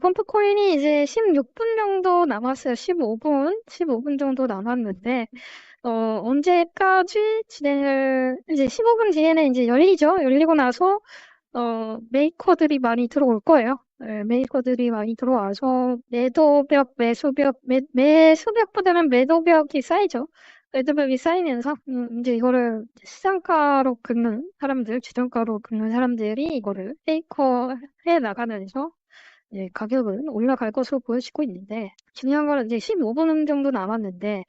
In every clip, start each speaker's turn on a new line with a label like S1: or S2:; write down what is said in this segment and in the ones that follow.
S1: 펌프 코인이 이제 16분 정도 남았어요. 15분, 15분 정도 남았는데, 어, 언제까지 진행을, 이제 15분 뒤에는 이제 열리죠. 열리고 나서, 어, 메이커들이 많이 들어올 거예요. 네, 메이커들이 많이 들어와서 매도벽, 매수벽, 매, 매수벽보다는 매도벽이 쌓이죠. 매도벽이 쌓이면서 음, 이제 이거를 시장가로 긁는 사람들, 지정가로 긁는 사람들이 이거를 페이커 해 나가면서 이제 가격은 올라갈 것으로 보여지고 있는데 중요한 거는 이제 15분 정도 남았는데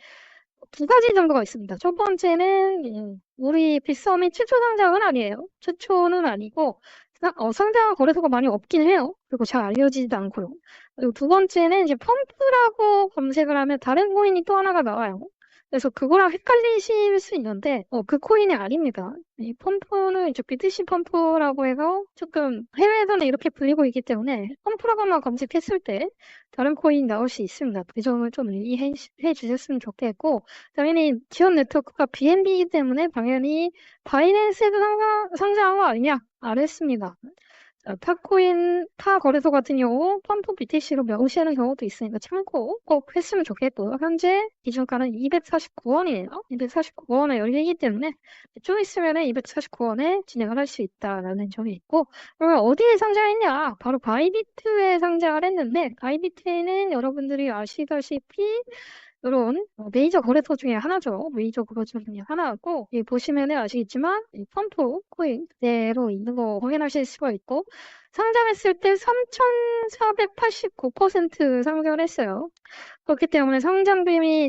S1: 두 가지 정도가 있습니다. 첫 번째는 예, 우리 빗썸이 최초 상장은 아니에요. 최초는 아니고 상- 어, 상장 거래소가 많이 없긴 해요. 그리고 잘 알려지지도 않고요. 그리고 두 번째는 이제 펌프라고 검색을 하면 다른 코인이 또 하나가 나와요. 그래서 그거랑 헷갈리실 수 있는데, 어, 그 코인이 아닙니다. 이 펌프는 이제 BTC 펌프라고 해서 조금 해외에서는 이렇게 불리고 있기 때문에 펌프라고만 검색했을 때 다른 코인 나올 수 있습니다. 그 점을 좀 이해해 주셨으면 좋겠고, 당연히 지원 네트워크가 BNB이기 때문에 당연히 바이낸스에도 상장, 상장한 거 아니냐? 안 했습니다. 자, 타코인, 타 거래소 같은 경우 펌프 BTC로 명시하는 경우도 있으니까 참고 꼭 했으면 좋겠고 현재 기준가는 249원이에요. 249원에 열리기 때문에 좀 있으면 249원에 진행을 할 수 있다라는 점이 있고 그러면 어디에 상장했냐? 바로 바이비트에 상장을 했는데 바이비트에는 여러분들이 아시다시피 이런 메이저 거래소 중에 하나죠. 메이저 거래소 중에 하나고 이 보시면은 아시겠지만 이 펌프 코인 그대로 있는 거 확인하실 수가 있고 상장했을 때 3,489% 상장을 했어요. 그렇기 때문에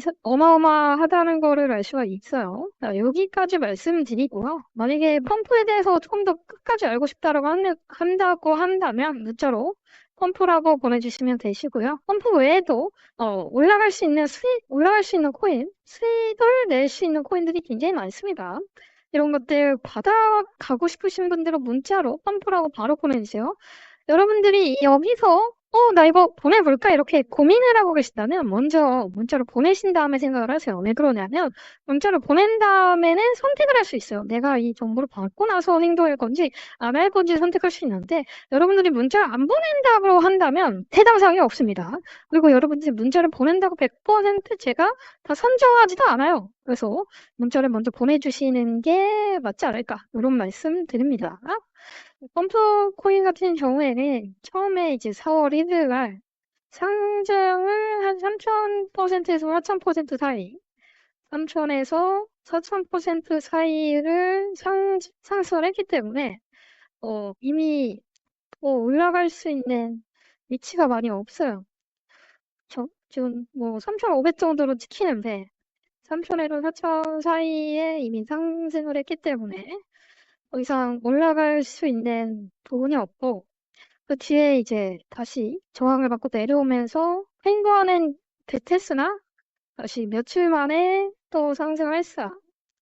S1: 사- 어마어마하다는 거를 알 수가 있어요. 자, 여기까지 말씀드리고요. 만약에 펌프에 대해서 조금 더 끝까지 알고 싶다라고 한- 한다고 한다면 문자로 펌프라고 보내주시면 되시고요. 펌프 외에도 어, 올라갈 수 있는 수익, 올라갈 수 있는 코인, 수익을 낼 수 있는 코인들이 굉장히 많습니다. 이런 것들 받아가고 싶으신 분들은 문자로 펌프라고 바로 보내주세요. 여러분들이 여기서 어, 나 이거 보내볼까? 이렇게 고민을 하고 계신다면 먼저 문자로 보내신 다음에 생각을 하세요. 왜 그러냐면 문자를 보낸 다음에는 선택을 할 수 있어요. 내가 이 정보를 받고 나서 행동할 건지 안 할 건지 선택할 수 있는데 여러분들이 문자를 안 보낸다고 한다면 해당 사항이 없습니다. 그리고 여러분들이 문자를 보낸다고 100% 제가 다 선정하지도 않아요. 그래서 문자를 먼저 보내주시는 게 맞지 않을까 이런 말씀 드립니다. 펌프 코인 같은 경우에는 처음에 이제 4월 1일 날 상장을 한 3,000%에서 4,000% 사이, 3,000에서 4,000% 사이를 상, 상승을 했기 때문에 어, 이미 뭐 올라갈 수 있는 위치가 많이 없어요. 저, 지금 뭐 3,500 정도로 찍히는데 3,000에서 4,000 사이에 이미 상승을 했기 때문에 더 이상 올라갈 수 있는 부분이 없고 그 뒤에 이제 다시 저항을 받고 내려오면서 횡보하는 듯했으나 다시 며칠 만에 또 상승을 했어.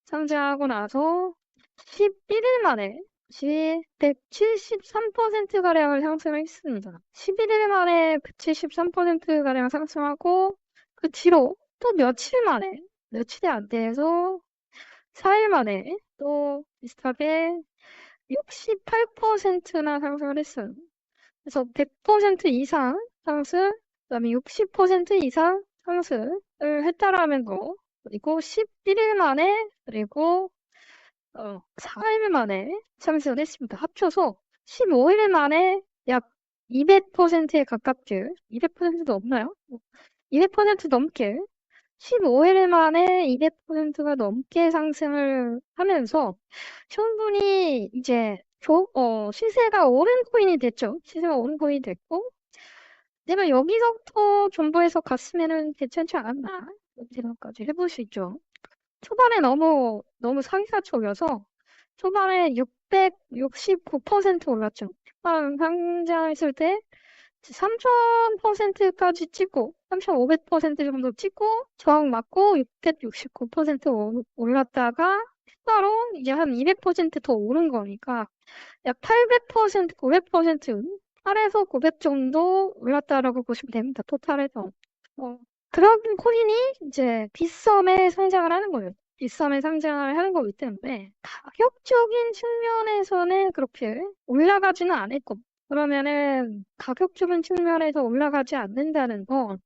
S1: 상승하고 나서 11일 만에 173%가량을 상승을 했습니다. 11일 만에 173%가량 상승하고 그 뒤로 또 며칠 만에 며칠이 안 돼서 4일 만에 또 비슷하게 68%나 상승을 했어요. 그래서 100% 이상 상승, 그다음에 60% 이상 상승을 했다라는 거. 그리고 11일 만에, 그리고 어, 4일 만에 상승을 했습니다. 합쳐서 15일 만에 약 200%에 가깝게, 200%도 없나요? 200% 넘게 15일 만에 200%가 넘게 상승을 하면서 충분히 이제 조, 어, 시세가 오른 코인이 됐죠. 시세가 오른 코인이 됐고 내가 여기서부터 존버해서 갔으면은 괜찮지 않았나 생각까지 해볼 수 있죠. 초반에 너무 너무 상위가 쪽여서 초반에 669% 올랐죠. 초반 상장했을 때 3000%까지 찍고 3500% 정도 찍고 저항 맞고 669% 올랐다가 추가로 이제 한 200%더 오른 거니까 약 800%, 900% 8에서 900 정도 올랐다라고 보시면 됩니다. 토탈에서. 어, 그런 코인이 이제 빗썸에 상장을 하는 거예요. 빗썸에 상장을 하는 거기 때문에 가격적인 측면에서는 그렇게 올라가지는 않을 겁니다. 그러면은 가격적인 측면에서 올라가지 않는다는 건,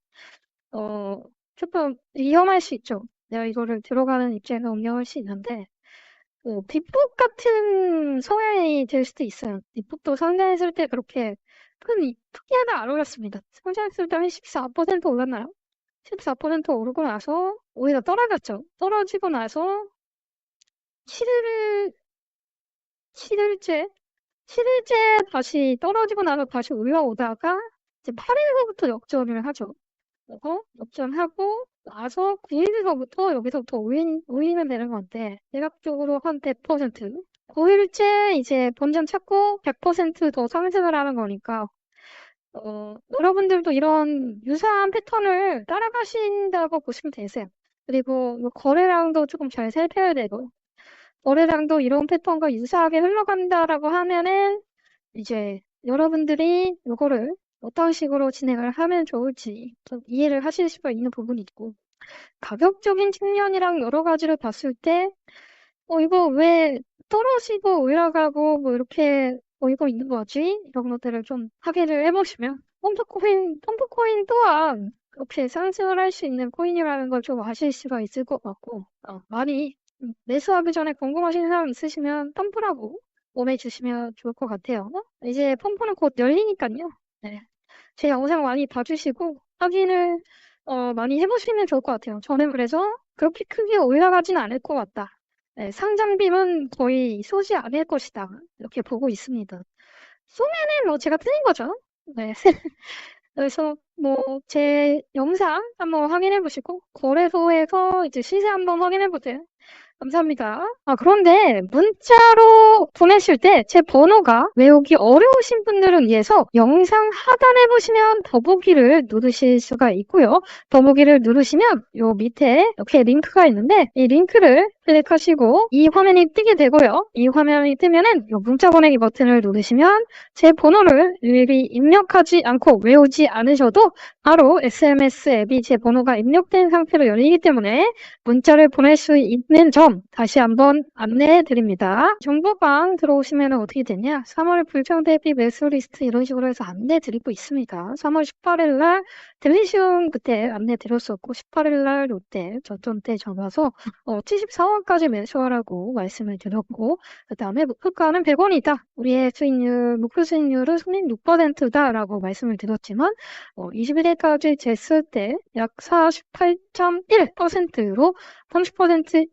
S1: 어, 조금 위험할 수 있죠. 내가 이거를 들어가는 입장에서 운영할 수 있는데, 그 뒷북 같은 성향이 될 수도 있어요. 뒷북도 상장했을 때 그렇게 큰 이- 크게는 안 올랐습니다. 상장했을 때 한 14% 올랐나요? 14% 오르고 나서 오히려 떨어졌죠. 떨어지고 나서 7일, 7일째, 7일째 다시 떨어지고 나서 다시 올라오다가 이제 8일서부터 역전을 하죠. 그래서 역전하고 나서 9일 서부터 여기서부터 오인, 오인은 되는 건데 대략적으로 한 100%. 9일째 이제 본전 찾고 100%더 상승을 하는 거니까 어, 여러분들도 이런 유사한 패턴을 따라가신다고 보시면 되세요. 그리고 뭐 거래량도 조금 잘 살펴야 되고 거래량도 이런 패턴과 유사하게 흘러간다라고 하면은 이제 여러분들이 이거를 어떤 식으로 진행을 하면 좋을지 좀 이해를 하실 수가 있는 부분이 있고 가격적인 측면이랑 여러 가지를 봤을 때 어, 이거 왜 떨어지고 올라가고 뭐 이렇게 어, 이거 있는 거지? 이런 것들을 좀 확인을 해보시면 펌프코인, 펌프코인 또한 이렇게 상승을 할 수 있는 코인이라는 걸 좀 아실 수가 있을 것 같고 어, 많이 음, 매수하기 전에 궁금하신 사람 있으시면 펌프라고 몸에 주시면 좋을 것 같아요. 어? 이제 펌프는 곧 열리니까요. 네. 제 영상 많이 봐주시고 확인을 어, 많이 해보시면 좋을 것 같아요. 저는 그래서 그렇게 크게 올라가진 않을 것 같다. 네, 상장빔은 거의 쏘지 않을 것이다. 이렇게 보고 있습니다. 쏘면은 뭐 제가 틀린 거죠. 네. 그래서 뭐 제 영상 한번 확인해 보시고 거래소에서 이제 시세 한번 확인해 보세요. 감사합니다. 아, 그런데 문자로 보내실 때 제 번호가 외우기 어려우신 분들을 위해서 영상 하단에 보시면 더보기를 누르실 수가 있고요. 더보기를 누르시면 요 밑에 이렇게 링크가 있는데 이 링크를 클릭하시고 이 화면이 뜨게 되고요. 이 화면이 뜨면은 요 문자 보내기 버튼을 누르시면 제 번호를 미리 입력하지 않고 외우지 않으셔도 바로 SMS 앱이 제 번호가 입력된 상태로 열리기 때문에 문자를 보낼 수 있는 점 다시 한번 안내해 드립니다. 정보방 들어오시면 어떻게 되냐? 3월 불평 대비 매수 리스트 이런 식으로 해서 안내 드리고 있습니다. 3월 18일 날 델리시움 그때 안내 드렸었고 18일 날 롯데 저점 때 전화서 어, 74원까지 매수하라고 말씀을 드렸고 그 다음에 목표가는 100원이다. 우리의 수익률 목표 수익률은 36%다라고 말씀을 드렸지만 어, 21일까지 쟀을 때 약 48.1%로 30%,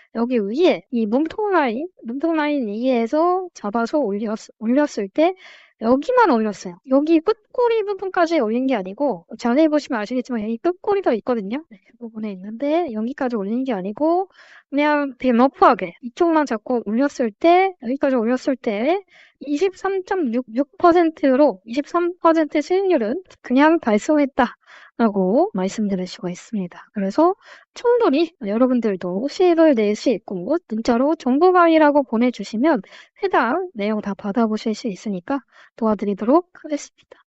S1: 여기 위에 이 몸통 라인, 몸통 라인 위에서 잡아서 올렸, 올렸을 때 여기만 올렸어요. 여기 끝꼬리 부분까지 올린 게 아니고 자세히 보시면 아시겠지만 여기 끝꼬리가 있거든요. 네, 그 부분에 있는데 여기까지 올린 게 아니고 그냥 되게 러프하게 이쪽만 잡고 올렸을 때 여기까지 올렸을 때 23.66%로 23% 수익률은 그냥 달성했다. 라고 말씀드릴 수가 있습니다. 그래서 충분히 여러분들도 수익을 낼수 있고 문자로 정보강의라고 보내주시면 해당 내용 다 받아보실 수 있으니까 도와드리도록 하겠습니다.